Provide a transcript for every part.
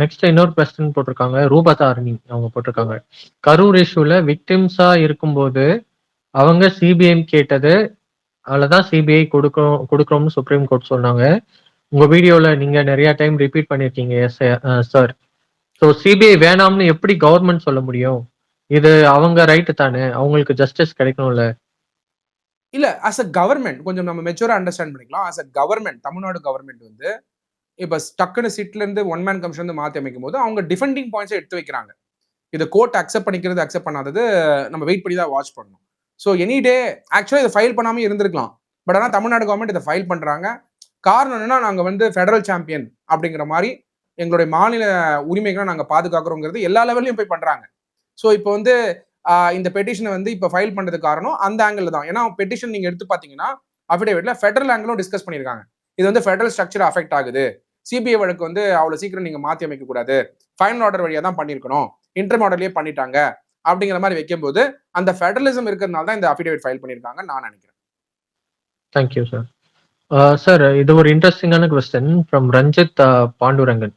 Next இன்னொரு question போட்டிருக்காங்க. ரூபா தாரணி அவங்க போட்டிருக்காங்க. கரூர் இஷ்யூல விக்டிம்ஸா இருக்கும்போது அவங்க சிபிஐ கேட்டது அதுலதான் சிபிஐ கொடுக்கணும் கொடுக்குறோம்னு சுப்ரீம் கோர்ட் சொன்னாங்க. உங்க வீடியோல நீங்க நிறைய டைம் ரிப்பீட் பண்ணிருக்கீங்க எஸ் சார் ஸோ சிபிஐ வேணாம்னு எப்படி கவர்மெண்ட் சொல்ல முடியும்? இது அவங்க ரைட்டு தானே? அவங்களுக்கு ஜஸ்டிஸ் கிடைக்கணும்ல. இல்ல அஸ் அ கவர்மெண்ட் கொஞ்சம் நம்ம மெச்சூரா அண்டர்ஸ்டாண்ட் பண்ணிக்கலாம். அஸ் அ கவர்மெண்ட் தமிழ்நாடு கவர்மெண்ட் வந்து இப்போ டக்குனு சீட்லேருந்து ஒன் மேன் கமிஷன் வந்து மாற்றி அமைக்கும் போது அவங்க டிஃபெண்டிங் பாயிண்ட்ஸ் எடுத்து வைக்கிறாங்க. இதை கோர்ட் அக்செப்ட் பண்ணிக்கிறது அக்செப்ட் பண்ணாதது நம்ம வெயிட் பண்ணி தான் வாட்ச் பண்ணணும். ஸோ எனி டே ஆக்சுவலாக இதை ஃபைல் பண்ணாமல் இருந்திருக்கலாம். பட் ஆனால் தமிழ்நாடு கவர்மெண்ட் இதை ஃபைல் பண்ணுறாங்க காரணம் என்னன்னா நாங்கள் வந்து ஃபெடரல் சாம்பியன் அப்படிங்கிற மாதிரி எங்களுடைய மாநில உரிமைகளை நாங்கள் பாதுகாக்கிறோங்கிறது எல்லா லெவல்லையும் போய் பண்ணுறாங்க ஸோ இப்போ வந்து இந்த பெட்டிஷனை வந்து இப்போ ஃபைல் பண்ணுறது காரணம் அந்த ஆங்கிள் தான். ஏன்னா பெட்டிஷன் நீங்கள் எடுத்து பார்த்தீங்கன்னா அஃபிடேவிட்ல ஃபெடரல் ஆங்கிளும் டிஸ்கஸ் பண்ணியிருக்காங்க. இது வந்து ஃபெடரல் ஸ்ட்ரக்சர் அஃபெக்ட் ஆகுது. சிபிஐ வழக்கு வந்து அவ்வளோ சீக்கிரம் நீங்கள் மாற்றி அமைக்கக்கூடாது ஃபைனல் ஆர்டர் வழியாக தான் பண்ணியிருக்கணும். இன்டர் ஆர்டர்லேயே பண்ணிட்டாங்க. அப்படிங்கிற மாதிரி வைக்கும்போது அந்த ஃபெடரலிசம் இருக்கிறதுனால தான் இந்த அஃபிடேவிட் ஃபைல் பண்ணியிருக்காங்க நான் நினைக்கிறேன். தேங்க்யூ சார் சார் இது ஒரு இன்ட்ரெஸ்டிங்கான question from Ranjith Pandurangan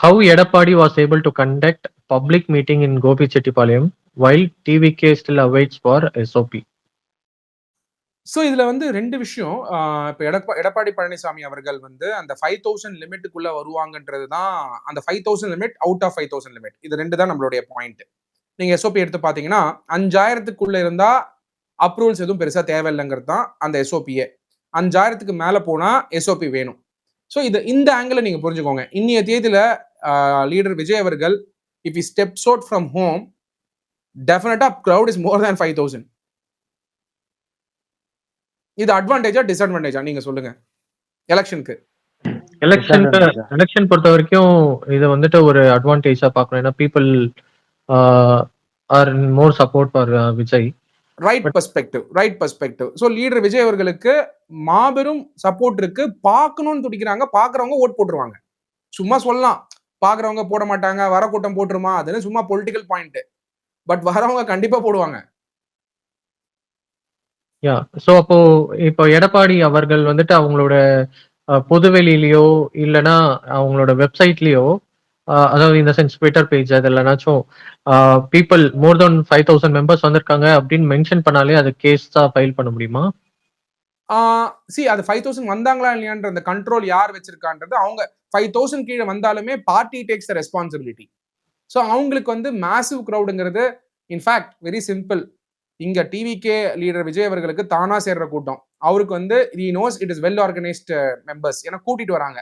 how Edappadi was able to conduct public meeting in Gobi Chettipalayam while TVK still awaits for SOP so இதில் வந்து ரெண்டு விஷயம். இப்போ எடப்பா எடப்பாடி பழனிசாமி அவர்கள் வந்து அந்த ஃபைவ் தௌசண்ட் லிமிட்டுக்குள்ளே வருவாங்கன்றது தான் அந்த five thousand limit out of five thousand limit இது ரெண்டு தான் நம்மளுடைய பாயிண்ட் நீங்கள் எஸ்ஓபி எடுத்து பார்த்தீங்கன்னா அஞ்சாயிரத்துக்குள்ளே இருந்தால் அப்ரூவல்ஸ் எதுவும் பெருசாக தேவையில்லைங்கிறது தான் அந்த எஸ்ஓபியே அஞ்சாயிரத்துக்கு மேலே போனால் எஸ்ஓபி வேணும். ஸோ இது இந்த ஆங்கிளை நீங்கள் புரிஞ்சுக்கோங்க. இன்னைய தேதியில் லீடர் விஜய் அவர்கள் if he steps out from home டெஃபினட்டாக crowd is more than five thousand இது அட்வான்டேஜா டிஸ்அட்வான்டேஜா நீங்க சொல்லுங்க. எலெக்ஷனுக்கு எலெக்ஷன் எலெக்ஷன் பொறுத்த வரைக்கும் இதை வந்துட்டு ஒரு அட்வான்டேஜா பார்க்கணும். ஏன்னா people are more support for Vijay. Right perspective right perspective so leader Vijay அவர்களுக்கு மாபெரும் சப்போர்ட் இருக்கு. பார்க்கணும்னு துடிக்கிறாங்க. பார்க்குறவங்க ஓட் போட்டுருவாங்க. சும்மா சொல்லலாம். பார்க்குறவங்க போட மாட்டாங்க. வர கூட்டம் போட்டுருமா? அதுன்னு சும்மா பொலிட்டிக்கல் பாயிண்ட் பட் வரவங்க கண்டிப்பா போடுவாங்க. யா ஸோ அப்போ இப்போ எடப்பாடி அவர்கள் வந்துட்டு அவங்களோட பொதுவெளியிலயோ இல்லைன்னா அவங்களோட வெப்சைட்லயோ அதாவது இந்த சென்ஸ் ட்விட்டர் பேஜ் அது இல்லைனாச்சும் people more then five thousand members வந்திருக்காங்க அப்படின்னு மென்ஷன் பண்ணாலே அது கேஸ் தான் ஃபைல் பண்ண முடியுமா? சி அது ஃபைவ் தௌசண்ட் வந்தாங்களா இல்லையான்ற அந்த கண்ட்ரோல் யார் வச்சிருக்கான்றது அவங்க ஃபைவ் தௌசண்ட் கீழே வந்தாலுமே party takes the responsibility so அவங்களுக்கு வந்து மேசிவ் க்ரௌடுங்கிறது இன்ஃபேக்ட் வெரி சிம்பிள் இங்க டிவிகே லீடர் விஜய் அவர்களுக்கு தானா சேர்ற கூட்டம். அவருக்கு வந்து he knows it is well organised members ஏன்னா கூட்டிட்டு வராங்க.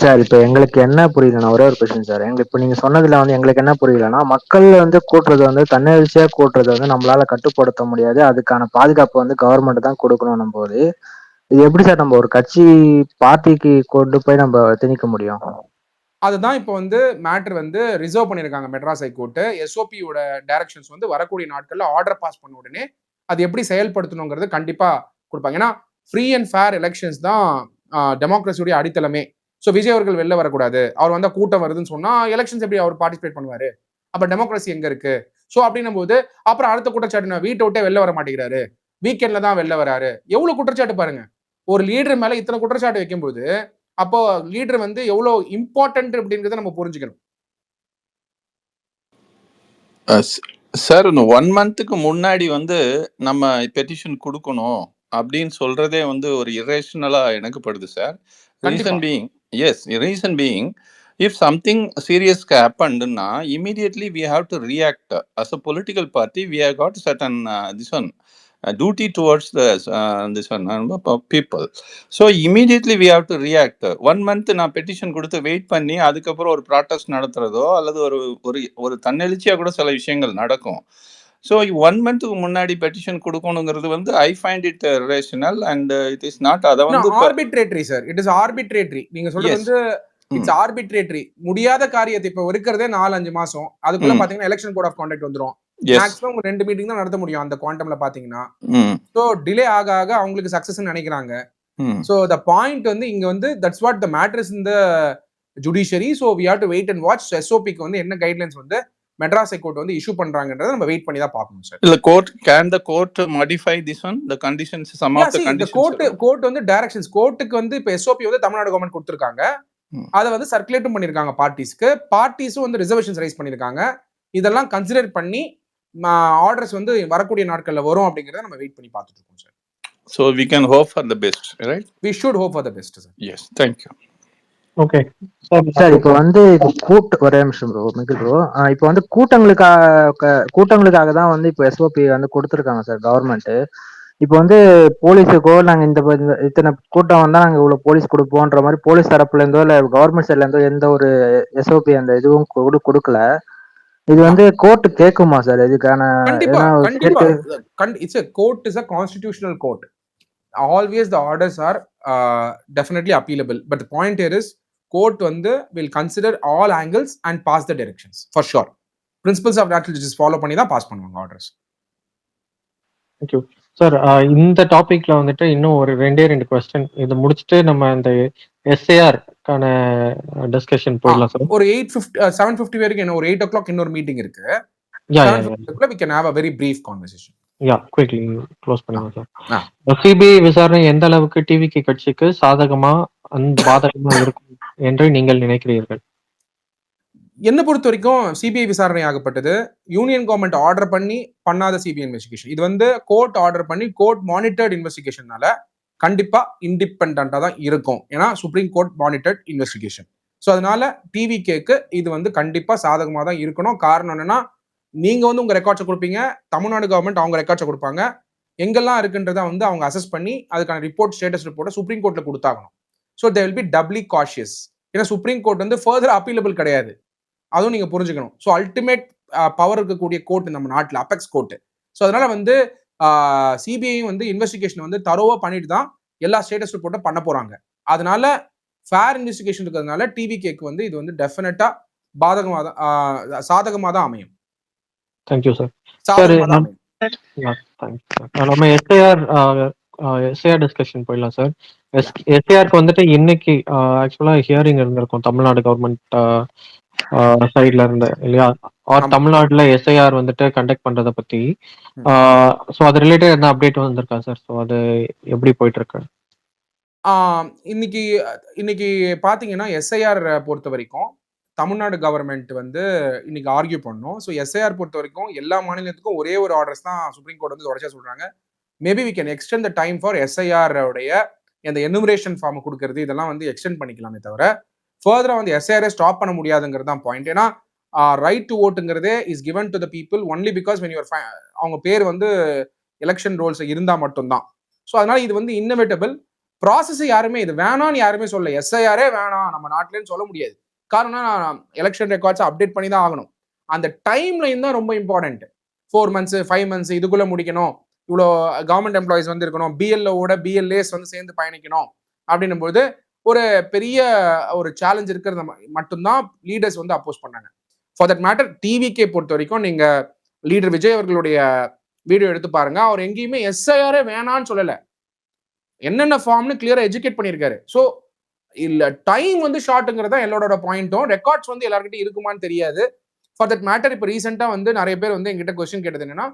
சார் இப்ப எங்களுக்கு என்ன புரியலன்னா ஒரே ஒரு கொஸ்டின் சார். எங்களுக்கு இப்ப நீங்க சொன்னதுல வந்து எங்களுக்கு என்ன புரியலன்னா மக்கள் வந்து கூட்டுறது வந்து தன்னெழுச்சியா கூட்டுறது வந்து நம்மளால கட்டுப்படுத்த முடியாது. அதுக்கான பாதுகாப்பு வந்து கவர்மெண்ட் தான் கொடுக்கணும் போது இது எப்படி சார் நம்ம ஒரு கட்சி பார்ட்டிக்கு கொண்டு போய் நம்ம திணிக்க முடியும்? அதுதான் இப்போ வந்து மேட்ரு வந்து ரிசர்வ் பண்ணியிருக்காங்க மெட்ராஸ் ஹைகோர்ட்டு. எஸ்ஓபியோட டைரக்ஷன்ஸ் வந்து வரக்கூடிய நாட்களில் ஆர்டர் பாஸ் பண்ண உடனே அது எப்படி செயல்படுத்தணுங்கிறது கண்டிப்பாக கொடுப்பாங்க. ஏன்னா ஃப்ரீ அண்ட் ஃபேர் எலெக்ஷன்ஸ் தான் டெமோக்ரஸியுடைய அடித்தளமே. ஸோ விஜய் அவர்கள் வெளில வரக்கூடாது. அவர் வந்தால் கூட்டம் வருதுன்னு சொன்னால் எலெக்ஷன்ஸ் எப்படி அவர் பார்ட்டிசிபேட் பண்ணுவார்? அப்போ டெமோக்ரஸி எங்கே இருக்கு? ஸோ அப்படின்னும் போது அப்புறம் அடுத்த குற்றச்சாட்டு நான் வீட்டை விட்டே வெளில வர மாட்டேங்கிறாரு. வீக்கெண்டில் தான் வெளில வராரு. எவ்வளோ குற்றச்சாட்டு பாருங்க. ஒரு லீடர் மேலே இத்தனை குற்றச்சாட்டு வைக்கும்போது அப்போ லீடர் வந்து எவ்வளோ இம்பார்ட்டன்ட் அப்படிங்கிறத நம்ம புரிஞ்சுக்கணும். சார் ஒன் மந்த்துக்கு முன்னாடி வந்து நம்ம பெட்டிஷன் கொடுக்கணும் அப்படின்னு சொல்றதே வந்து ஒரு இரேஷனலா எனக்கு படுது sir reason being yes reason being happened na immediately we have to react. As a political party we have got certain uh, this one uh, duty towards the uh, this one uh, people. So immediately we have to react. One month நான் petition கொடுத்து wait பண்ணி அதுக்கப்புறம் ஒரு protest நடத்துறதோ அல்லது ஒரு ஒரு ஒரு தன்னெழுச்சியா கூட சில விஷயங்கள் நடக்கும். ஸோ ஒன் மந்த்துக்கு முன்னாடி பெட்டிஷன் கொடுக்கணுங்கிறது வந்து I find it rational and it is not அதை வந்து arbitrary sir it is arbitrary நீங்க சொல்றது வந்து இட்ஸ் ஆர்பிட்ரேட்டரி முடியாத காரியத்தை இப்ப இருக்கிறதே நாலு அஞ்சு மாசம். அதுக்குள்ள பாத்தீங்கன்னா எலெக்ஷன் கோட் ஆஃப் கான்டாக்ட் வந்துரும். மேக்ஸிமம் ரெண்டு மீட்டிங் தான் நடத்த முடியும் அந்த குவாண்டம்ல பாத்தீங்கன்னா. சோ டிலே ஆக ஆக அவங்களுக்கு சக்சஸ் நினைக்கிறாங்க. சோ த பாயிண்ட் வந்து இங்க வந்து தட்ஸ் வாட் த மேட்டர்ஸ் இந்த judiciary so we have to wait and watch எஸ்ஓபிக்கு வந்து என்ன கைட்லைன்ஸ் வந்து மெட்ராஸ் ஹைகோர்ட் வந்து இஷ்யூ பண்றாங்கன்றதை நம்ம வெயிட் பண்ணி தான் பார்க்கணும் சார் இல்ல court can the court modify this one the conditions some of the conditions court court வந்து டைரக்ஷன்ஸ் கோர்ட்டுக்கு வந்து இப்ப எஸ்ஓபி வந்து தமிழ்நாடு கவர்மெண்ட் கொடுத்துருக்காங்க. அதை வந்து சர்க்குலேட்டும் பண்ணிருக்காங்க பார்ட்டிஸ்க்கு பார்ட்டிஸும் வந்து ரிசர்வேஷன்ஸ் ரைஸ் பண்ணிருக்காங்க. இதெல்லாம் கன்சிடர் பண்ணி ஆர்டர்ஸ் வந்து வரக்கூடிய நாட்கள்ல வரும் அப்படிங்கறத நம்ம வெயிட் பண்ணி பார்த்துட்டு இருக்கோம் sir so we can hope for the best right? We should hope for the best sir yes thank you. Okay sir இப்போ வந்து இப்போ கூட்ட ஒரே நிமிஷம் ப்ரோ மிகில் ப்ரோ இப்போ வந்து கூட்டங்களுக்காக கூட்டங்களுக்காக தான் வந்து இப்போ எஸ்ஓபி வந்து கொடுத்துருக்காங்க சார் கவர்மெண்ட் இப்போ வந்து போலீஸுக்கோ நாங்க இந்த இத்தனை கூட்டம் வந்தா நாங்க இவ்வளவு போலீஸ் கொடுப்போன்ற மாதிரி போலீஸ் தரப்புல இருந்தோ இல்ல கவர்மெண்ட் சைட்ல இருந்தோ எந்த ஒரு எஸ்ஓபி அந்த இதுவும் கொடு கொடுக்கல. இது வந்து கோர்ட் கேக்குமா சார்? இதுக்கான கண்டிப்பா கண்டிப்பா. It's court is a constitutional court always the orders are definitely appealable but point here is court வந்து will consider all angles and pass the directions for sure principles of natural justice follow பண்ணி தான் pass பண்ணுவாங்க orders thank you sir இந்த டாபிக்ல வந்துட்டு இன்னும் ஒரு ரெண்டே ரெண்டு கொஸ்டின் இதை முடிச்சுட்டு நம்ம இந்த எஸ்ஏஆர்க்கான டிஸ்கஷன் போயிடலாம் சார் ஒரு எயிட் ஃபிஃப்டி செவன் ஃபிஃப்டி வரைக்கும் என்ன ஒரு எயிட் ஓ கிளாக் இன்னொரு மீட்டிங் இருக்கு. We can have a very brief conversation yeah quickly close பண்ணுங்க. சார் சிபிஐ விசாரணை எந்த அளவுக்கு டிவிக்கு கட்சிக்கு சாதகமா அந்த பாதகமா இருக்கும் என்று நீங்கள் நினைக்கிறீர்கள்? என்ன பொறுத்த வரைக்கும் சிபிஐ விசாரணை ஆகப்பட்டது. யூனியன் கவர்மெண்ட் ஆர்டர் பண்ணி பண்ணாத சிபிஐ இன்வெஸ்டிகேஷன் இது வந்து கோர்ட் ஆர்டர் பண்ணி கோர்ட் மானிட்டர்ட் இன்வெஸ்டிகேஷனால கண்டிப்பா இண்டிபெண்டா தான் இருக்கும். ஏன்னா supreme court monitored investigation so அதனால டிவி கேக்கு இது வந்து கண்டிப்பா சாதகமாக தான் இருக்கணும். காரணம் என்னன்னா நீங்க வந்து உங்க ரெக்கார்ட்ஸை கொடுப்பீங்க. தமிழ்நாடு கவர்மெண்ட் அவங்க ரெக்கார்ட்ஸை கொடுப்பாங்க. எங்கெல்லாம் இருக்குன்றத வந்து அவங்க அசஸ் பண்ணி அதுக்கான ரிப்போர்ட் ஸ்டேட்டஸ் ரிப்போர்ட்டை சுப்ரீம் கோர்ட்ல கொடுத்தாகணும். So they will be doubly cautious ஏன்னா சுப்ரீம் கோர்ட் வந்து ஃபர்தர் அப்பீலபிள் கிடையாது. அதுவும் நீங்க புரிஞ்சுக்கணும். ஸோ அல்டிமேட் பவர் இருக்கக்கூடிய கோர்ட் நம்ம நாட்டில் அபெக்ஸ் கோர்ட் ஸோ அதனால வந்து சிபிஐ வந்து இன்வெஸ்டிகேஷன் வந்து தரோவா பண்ணிட்டு தான் எல்லா ஸ்டேட்டஸ் ரிப்போர்ட்டும் பண்ண போறாங்க. அதனால ஃபேர் இன்வெஸ்டிகேஷன் இருக்கிறதுனால டிவி கேக்கு வந்து இது வந்து டெஃபினட்டா பாதகமாக தான் சாதகமாக தான் அமையும். Thank you sir thank you நம்ம எஸ்ஏஆர் எஸ்ஏஆர் டிஸ்கஷன் போயிடலாம் சார் எஸ் எஸ்ஏஆருக்கு வந்துட்டு இன்னைக்கு ஆக்சுவலா ஹியரிங் இருந்திருக்கும் தமிழ்நாடு கவர்மெண்ட் சைட்ல இருந்து இல்லையா? ஆர் ஆமா. தமிழ்நாடுல எஸ்ஐஆர் வந்துட்டு கண்டக்ட் பண்றத பத்தி ஸோ அது ரிலேட்டட் என்ன அப்டேட் வந்திருக்கா சார் ஸோ அது எப்படி போயிட்டு இருக்கு இன்னைக்கு இன்னைக்கு பாத்தீங்கன்னா எஸ்ஐஆர் பொறுத்த வரைக்கும் தமிழ்நாடு கவர்மெண்ட் வந்து இன்னைக்கு ஆர்கியூ பண்ணோம். ஸோ எஸ்ஐஆர் பொறுத்த வரைக்கும் எல்லா மாநிலத்துக்கும் ஒரே ஒரு ஆர்டர்ஸ் தான் சுப்ரீம் கோர்ட் வந்து தொடர்ச்சியா சொல்றாங்க. Maybe we can extend the time for SIR உடைய அந்த எனுமரேஷன் ஃபார்ம் கொடுக்கறது இதெல்லாம் வந்து எக்ஸ்டெண்ட் பண்ணிக்கலாமே தவிர ஃபர்தராக வந்து எஸ்ஐஆரை ஸ்டாப் பண்ண முடியாதுங்கிறது தான் பாயிண்ட் ஏன்னா right to ஓட்டுங்கிறதே is given to the people only because when your அவங்க பேர் வந்து எலெக்ஷன் ரோல்ஸ் இருந்தால் மட்டும்தான். ஸோ அதனால இது வந்து இன்னோவேட்டபிள் ப்ராசஸ் யாருமே இது வேணாம்னு யாருமே சொல்ல எஸ்ஐஆரே வேணாம் நம்ம நாட்டிலேன்னு சொல்ல முடியாது. காரணம் எலெக்ஷன் ரெக்கார்ட்ஸ் அப்டேட் பண்ணி தான் ஆகணும். அந்த டைம்லையும் தான் ரொம்ப important four months five months இதுக்குள்ளே முடிக்கணும். இவ்வளோ கவர்மெண்ட் எம்ப்ளாயிஸ் வந்து இருக்கணும் பிஎல்ஓட பிஎல்ஏஸ் வந்து சேர்ந்து பயணிக்கணும். அப்படின்னும் போது ஒரு பெரிய ஒரு சேலஞ்ச் இருக்கிறத ம- மட்டும்தான் லீடர்ஸ் வந்து அப்போஸ் பண்ணாங்க. ஃபார் தட் மேட்டர் டிவிக்கே பொறுத்த வரைக்கும் நீங்க லீடர் விஜய் அவர்களுடைய வீடியோ எடுத்து பாருங்க. அவர் எங்கேயுமே எஸ்ஐஆரே வேணான்னு சொல்லல. என்னென்ன ஃபார்ம்னு கிளியரா எஜுகேட் பண்ணியிருக்காரு. ஸோ இல்ல டைம் வந்து ஷார்ட்டுங்கிறது தான் எல்லாரோட பாயிண்ட்டும் ரெக்கார்ட்ஸ் வந்து எல்லாருக்கிட்டையும் இருக்குமான்னு தெரியாது. ஃபார் தட் மேட்டர் இப்போ ரீசெண்டாக வந்து நிறைய பேர் வந்து எங்கிட்ட கொஸ்டின் கேட்டது என்னன்னா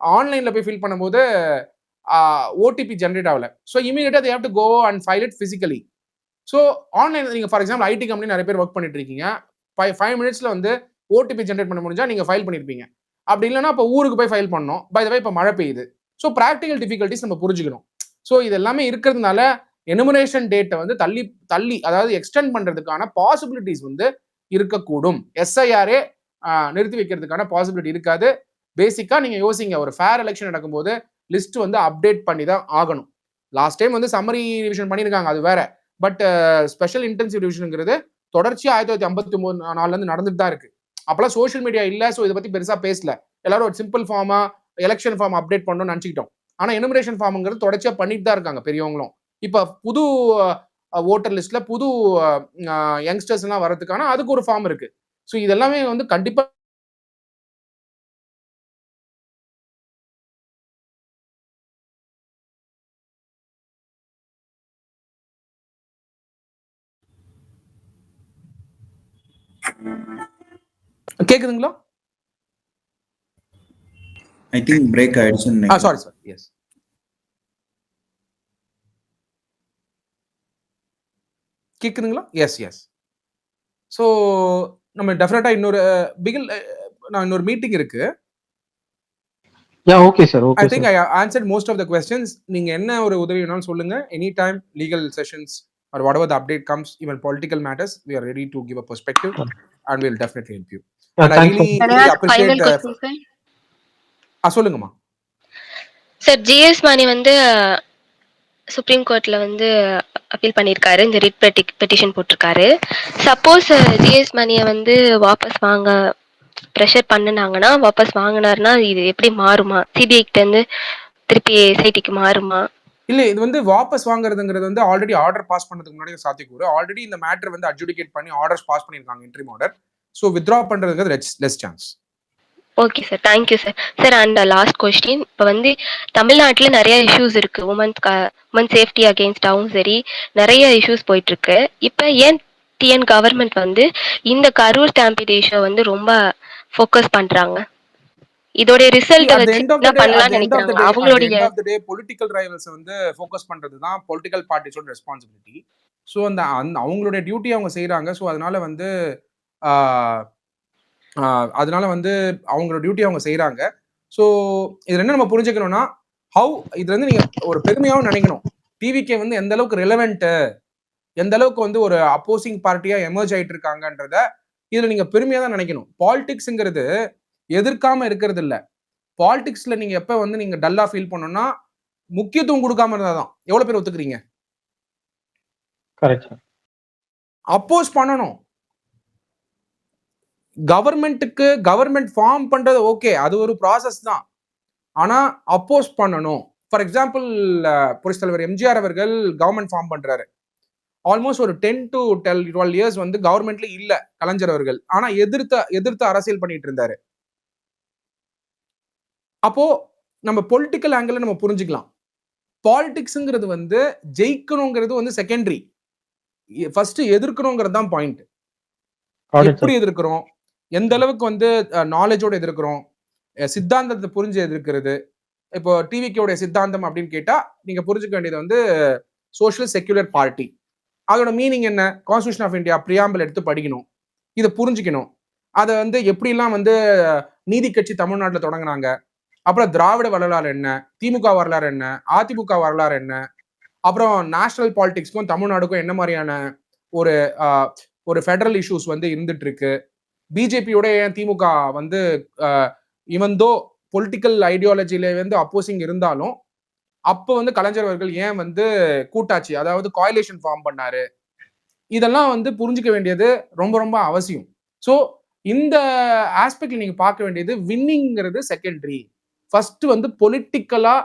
ஆன்லைன்ல போய் ஃபில் பண்ணும்போது ஓடிபி ஜென்ரேட் ஆகல. ஸோ இமீடியட்டா they have to go and file it physically so online நீங்கள் ஃபார் எக்ஸாம்பிள் ஐடி கம்பெனி நிறைய பேர் ஒர்க் பண்ணிட்டு இருக்கீங்க ஃபைவ் ஃபைவ் மினிட்ஸில் வந்து ஓடிபி ஜென்ரேட் பண்ண முடிஞ்சால் நீங்கள் ஃபைல் பண்ணியிருப்பீங்க அப்படி இல்லைன்னா இப்போ ஊருக்கு போய் ஃபைல் பண்ணோம் பை த வே இப்போ மழை பெய்யுது. ஸோ ப்ராக்டிகல் டிஃபிகல்ட்டிஸ் நம்ம புரிஞ்சுக்கணும். ஸோ இது எல்லாமே இருக்கிறதுனால எனுமரேஷன் டேட்டை வந்து தள்ளி தள்ளி அதாவது எக்ஸ்டெண்ட் பண்ணுறதுக்கான பாசிபிலிட்டிஸ் வந்து இருக்கக்கூடும். எஸ்ஐஆரே நிறுத்தி வைக்கிறதுக்கான பாசிபிலிட்டி இருக்காது. பேசிக்காக நீங்கள் யோசிங்க. ஒரு ஃபேர் எலெக்ஷன் நடக்கும்போது லிஸ்ட் வந்து அப்டேட் பண்ணி தான் ஆகணும். லாஸ்ட் டைம் வந்து சம்மரி ரிவிஷன் பண்ணியிருக்காங்க. அது வேற. பட் ஸ்பெஷல் இன்டென்சிவ் டிவிஷனுங்கிறது தொடர்ச்சியாக ஆயிரத்தி தொள்ளாயிரத்தி ஐம்பத்தி மூணு நாலுலேருந்து நடந்துட்டு தான் இருக்கு. அப்போலாம் சோஷியல் மீடியா இல்லை ஸோ இதை பற்றி பெருசாக பேசல. எல்லாரும் ஒரு சிம்பிள் ஃபார்மா எலெக்ஷன் ஃபார்ம் அப்டேட் பண்ணணும்னு நினச்சிக்கிட்டோம். ஆனால் எனுமரேஷன் ஃபார்முங்கிறது தொடர்ச்சியாக பண்ணிட்டு தான் இருக்காங்க பெரியவங்களும். இப்போ புது ஓட்டர் லிஸ்ட்ல புது யங்ஸ்டர்ஸ் எல்லாம் வரதுக்கான அதுக்கு ஒரு ஃபார்ம் இருக்கு. ஸோ இதெல்லாமே வந்து கண்டிப்பாக கேக்குதுங்களா? ஐ திங்க் பிரேக் ஆயிடுச்சுன்னு ஆ சாரி சார் எஸ் கேக்குதுங்களா? எஸ் எஸ் ஸோ நம்ம டெஃபினட்டா இன்னொரு பிகில் நான் இன்னொரு மீட்டிங் இருக்கு. Ya okay sir I think I answered most of the questions நீங்க என்ன ஒரு உதவி வேணாலும் சொல்லுங்க. Any time legal sessions update comes even political matters we are ready to give a perspective and will definitely help you and I thanks really Can I final appreciate question, sir? ஆ சொல்லுங்கம்மா. Sir GS மணி வந்து supreme கோர்ட்ல வந்து appeal பண்ணியிருக்காரு இந்த writ பெட்டி petition போட்டிருக்காரு. Suppose GS மணியை வந்து வாபஸ் வாங்க ப்ரெஷர் பண்ணுனாங்கன்னா வாபஸ் வாங்கினாருன்னா இது எப்படி மாறுமா? சிபிஐ கிட்ட இருந்து திருப்பி எஸ்ஐடிக்கு மாறுமா? இல்லை இது வந்து வாபஸ் வாங்குறதுங்கிறது வந்து ஆல்ரெடி ஆர்டர் பாஸ் பண்ணதுக்கு முன்னாடி சாத்தியக்கூறு. ஆல்ரெடி இந்த மேட்டர் வந்து அட்ஜுடிகேட் பண்ணி ஆர்டர்ஸ் பாஸ் பண்ணிருக்காங்க இன்ட்ரீம் ஆர்டர் ஸோ வித்ரா பண்றதுங்கிறது less chance okay sir thank you sir sir and last question இப்போ வந்து தமிழ்நாட்டில் நிறைய இஷ்யூஸ் இருக்கு. உமன்ஸ் உமன் சேஃப்டி அகேன்ஸ்டாகவும் சரி. நிறைய இஷ்யூஸ் போயிட்டு இருக்கு இப்போ ஏன் டிஎன் கவர்மெண்ட் வந்து இந்த கரூர் ஸ்டாம்பிட் இஷ்யூ வந்து ரொம்ப ஃபோக்கஸ் பண்ணுறாங்க இதோட ரிசல்ட் வச்சு the நினைக்கிறாங்க. அவங்களுடைய political rivals வந்து ஃபோக்கஸ் பண்றது தான் பொலிட்டிக்கல் பார்ட்டிஸோட ரெஸ்பான்சிபிலிட்டி ஸோ அந்த அந்த அவங்களுடைய டியூட்டி அவங்க செய்றாங்க. ஸோ அதனால வந்து அதனால வந்து அவங்களோட டியூட்டி அவங்க செய்றாங்க. ஸோ இதுல என்ன நம்ம புரிஞ்சுக்கணும்னா ஹவு இதுல இருந்து நீங்க ஒரு பெருமையாவும் நினைக்கணும். டிவிகே வந்து எந்த அளவுக்கு ரெலவென்ட் எந்த அளவுக்கு வந்து ஒரு அப்போசிங் பார்ட்டியா எமர்ஜ் ஆயிட்டு இருக்காங்கன்றத இதுல நீங்க பெருமையா தான் நினைக்கணும். பாலிடிக்ஸ்ங்கிறது எதிர்க்காம இருக்கிறது இல்ல பாலிடிக்ஸ்ல நீங்க எப்ப வந்து நீங்க டல்லா ஃபீல் பண்ணணும்னா முக்கியத்துவம் கொடுக்காம இருந்தாதான் எவ்வளவு பேர் ஒத்துக்கிறீங்க? அப்போஸ் பண்ணணும். கவர்மெண்ட்டுக்கு கவர்மெண்ட் ஃபார்ம் பண்றது ஓகே அது ஒரு ப்ராசஸ் தான். ஆனா அப்போஸ் பண்ணணும். ஃபார் எக்ஸாம்பிள் புரட்சி தலைவர் எம்ஜிஆர் அவர்கள் கவர்மெண்ட் ஃபார்ம் பண்றாரு. ஆல்மோஸ்ட் ஒரு டென் டு டெல் டுவெல் இயர்ஸ் வந்து கவர்மெண்ட்ல இல்ல கலைஞர் அவர்கள். ஆனா எதிர்த்த எதிர்த்து அரசியல் பண்ணிட்டு இருந்தாரு. அப்போ நம்ம பொலிட்டிக்கல் ஆங்கிள் நம்ம புரிஞ்சுக்கலாம். பாலிடிக்ஸ்ங்கிறது வந்து ஜெயிக்கணுங்கிறது வந்து செகண்டரி ஃபர்ஸ்ட் எதிர்க்கணுங்கிறது தான் பாயிண்ட் எப்படி எதிர்க்கிறோம்? எந்த அளவுக்கு வந்து நாலேஜோட எதிர்க்கிறோம்? சித்தாந்தத்தை புரிஞ்சு எதிர்க்கிறது? இப்போ டிவிக்கோடைய சித்தாந்தம் அப்படின்னு கேட்டா நீங்க புரிஞ்சுக்க வேண்டியது வந்து சோஷியல் செக்யுலர் பார்ட்டி அதோட மீனிங் என்ன? கான்ஸ்டியூஷன் ஆஃப் இந்தியா பிரியாம்பிள் எடுத்து படிக்கணும். இதை புரிஞ்சுக்கணும். அதை வந்து எப்படிலாம் வந்து நீதி கட்சி தமிழ்நாட்டில் தொடங்குனாங்க? அப்புறம் திராவிட வரலாறு என்ன? திமுக வரலாறு என்ன? அதிமுக வரலாறு என்ன? அப்புறம் நேஷனல் பாலிடிக்ஸ்க்கும் தமிழ்நாடுக்கும் என்ன மாதிரியான ஒரு ஒரு ஃபெடரல் இஷ்யூஸ் வந்து இருந்துட்டு இருக்கு பிஜேபியோட ஏன் திமுக வந்து இவந்தோ பொலிட்டிக்கல் ஐடியாலஜில வந்து அப்போசிங் இருந்தாலும் அப்போ வந்து கலைஞர் அவர்கள் ஏன் வந்து கூட்டாட்சி அதாவது காயிலேஷன் ஃபார்ம் பண்ணாரு? இதெல்லாம் வந்து புரிஞ்சுக்க வேண்டியது ரொம்ப ரொம்ப அவசியம். ஸோ இந்த ஆஸ்பெக்ட்ல நீங்க பார்க்க வேண்டியது வின்னிங்கிறது செகண்டரி ஃபர்ஸ்ட் வந்து பொலிட்டிக்கலா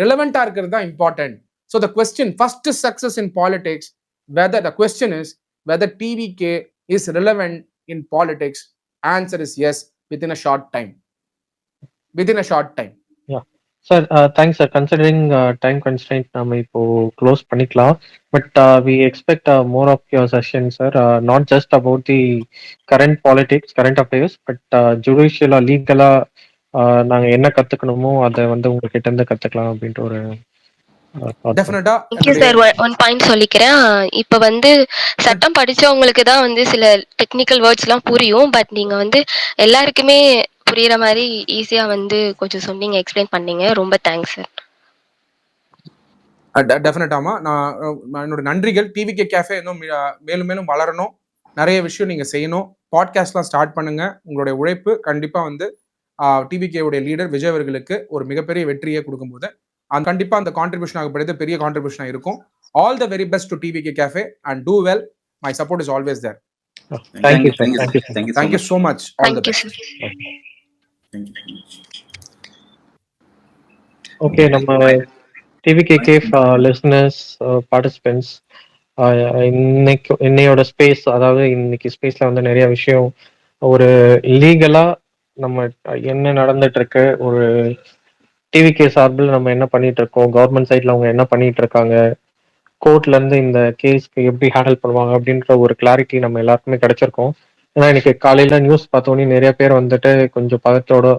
ரிலவெண்டா இருக்கிறது தான் important so the question first success in politics whether the question is whether TVK is relevant in politics answer is yes within a short time within a short time sir thanks sir considering time constant நம்ம இப்போ close பண்ணிக்கலாம். But we expect more of your session sir not just about the current politics current affairs but ஜுடிஷியலா லீகலா நாங்க என்ன கத்துக்கணுமோ அதை வந்து உங்ககிட்ட இருந்து கத்துக்கலாம் அப்படின்ட்டு ஒரு ஒன் பாயிண்ட் சொல்லிக்கிறேன். இப்போ வந்து சட்டம் படிச்சவங்களுக்கு தான் வந்து சில டெக்னிக்கல் வேர்ட்ஸ்லாம் புரியும். பட் நீங்க வந்து எல்லாருக்குமே புரியுற மாதிரி ஈஸியா வந்து கொஞ்சம் சொன்னீங்க எக்ஸ்பிளைன் பண்ணீங்க. ரொம்ப தேங்க்ஸ் சார் டெஃபினட்டாமா நான் என்னோட நன்றிகள். டிவிகே கேஃபே இன்னும் மேலும் மேலும் வளரணும். நிறைய விஷயம் நீங்க செய்யணும். பாட்காஸ்ட்லாம் ஸ்டார்ட் பண்ணுங்க. உங்களுடைய உழைப்பு கண்டிப்பா வந்து டிவிகே உடைய லீடர் விஜய் அவர்களுக்கு ஒரு மிகப்பெரிய வெற்றியை கொடுக்கும்போது அந்த கண்டிப்பா அந்த கான்ட்ரிபியூஷன் ஆகப்படுது பெரிய கான்ட்ரிபியூஷன் இருக்கும் all the very best to TVK cafe and do well my support is always there Thank you, sir. Thank you, Thank you, sir. sir. Thank you so thank you much. So much all the thank you best. Okay நம்ம TVK cafe listeners participants இன்னைக்கு இன்னையோட space அதாவது இன்னைக்கு ஸ்பேஸ்ல வந்து நிறைய விஷயம் ஒரு லீகலா நம்ம என்ன நடந்துட்டு இருக்கு ஒரு டிவிகே சார்பில் நம்ம என்ன பண்ணிட்டு இருக்கோம் கவர்மெண்ட் சைட்ல அவங்க என்ன பண்ணிட்டு இருக்காங்க கோர்ட்ல இருந்து இந்த கேஸ்க்கு எப்படி ஹேண்டில் பண்ணுவாங்க? அப்படின்ற ஒரு கிளாரிட்டி நம்ம எல்லாருக்குமே கிடைச்சிருக்கோம். ஏன்னா எனக்கு காலையில நியூஸ் பார்த்தோன்னே நிறைய பேர் வந்துட்டு கொஞ்சம் பதத்தோட